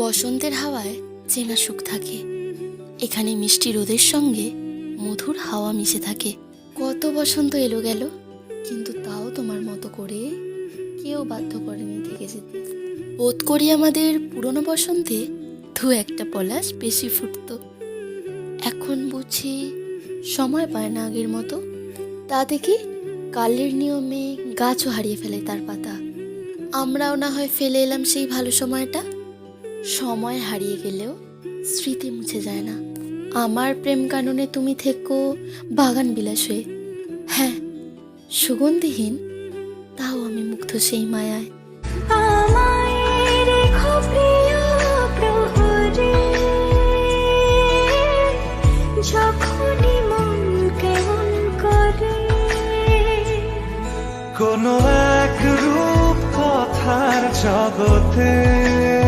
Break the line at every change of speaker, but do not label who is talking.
বসন্তের হাওয়ায় চেনা সুখ থাকে। এখানে মিষ্টি রোদের সঙ্গে মধুর হাওয়া মিশে থাকে। কত বসন্ত এলো গেল, কিন্তু তাও তোমার মতো করে কেউ বাধ্য করেনি থেকে যেতে। বোধ করি আমাদের পুরনো বসন্তে দু একটা পলাশ বেশি ফুটতো। এখন বুঝি সময় পায় না আগের মতো। তা দেখি কালের নিয়মে গাছও হারিয়ে ফেলে তার পাতা। আমরাও না হয় ফেলে এলাম সেই ভালো সময়টা। সময় হারিয়ে গেলেও স্মৃতি মুছে যায় না। আমার প্রেম কাননে তুমি থেকো বাগান বিলাস হয়ে। হ্যাঁ সুগন্ধিহীন তাও আমি মুগ্ধ সেই মায়ায়।
কোনো এক রূপ কথার জগতে